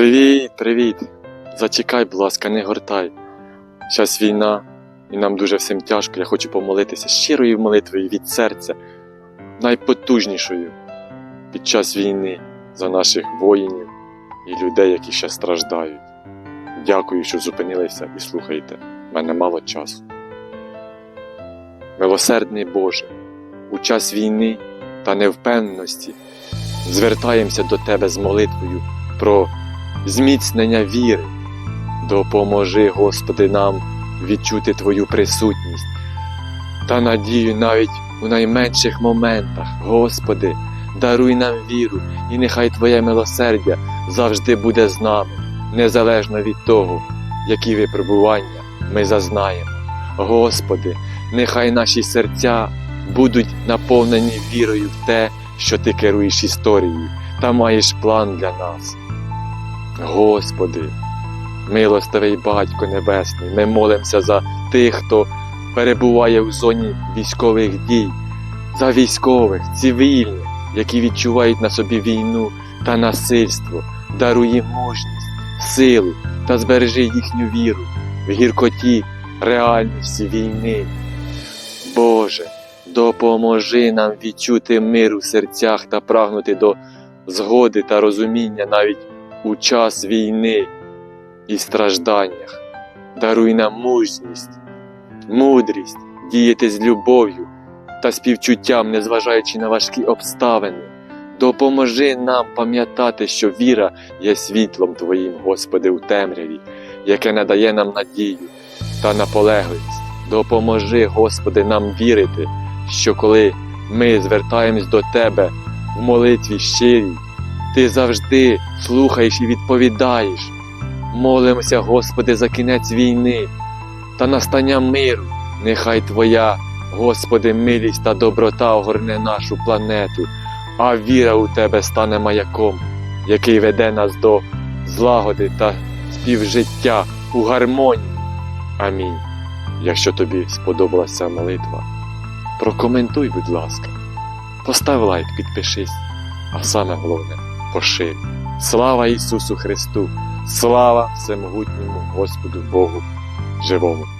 Привіт, привіт. Зачекай, будь ласка, не гортай. Зараз війна, і нам дуже всім тяжко. Я хочу помолитися щирою молитвою від серця, найпотужнішою під час війни за наших воїнів і людей, які ще страждають. Дякую, що зупинилися і слухаєте. У мене мало часу. Милосердний Боже, у час війни та невпевненості звертаємося до Тебе з молитвою про зміцнення віри. Допоможи, Господи, нам відчути Твою присутність та надію навіть у найменших моментах. Господи, даруй нам віру, і нехай Твоє милосердя завжди буде з нами, незалежно від того, які випробування ми зазнаємо. Господи, нехай наші серця будуть наповнені вірою в те, що Ти керуєш історією та маєш план для нас. Господи, милостивий Батько Небесний, ми молимося за тих, хто перебуває в зоні військових дій, за військових, цивільних, які відчувають на собі війну та насильство, даруй мужність, силу та збережи їхню віру в гіркоті реальності війни. Боже, допоможи нам відчути мир у серцях та прагнути до згоди та розуміння навіть у час війни і стражданнях. Даруй нам мужність, мудрість діяти з любов'ю та співчуттям, незважаючи на важкі обставини. Допоможи нам пам'ятати, що віра є світлом Твоїм, Господи, у темряві, яке надає нам надію та наполегливість. Допоможи, Господи, нам вірити, що коли ми звертаємось до Тебе в молитві щирій, Ти завжди слухаєш і відповідаєш. Молимося, Господи, за кінець війни та настання миру. Нехай Твоя, Господи, милість та доброта огорне нашу планету, а віра у Тебе стане маяком, який веде нас до злагоди та співжиття у гармонії. Амінь. Якщо тобі сподобалася молитва, прокоментуй, будь ласка, постав лайк, підпишись, а саме головне поширюй. Слава Ісусу Христу! Слава Всемогутньому Господу Богу живому!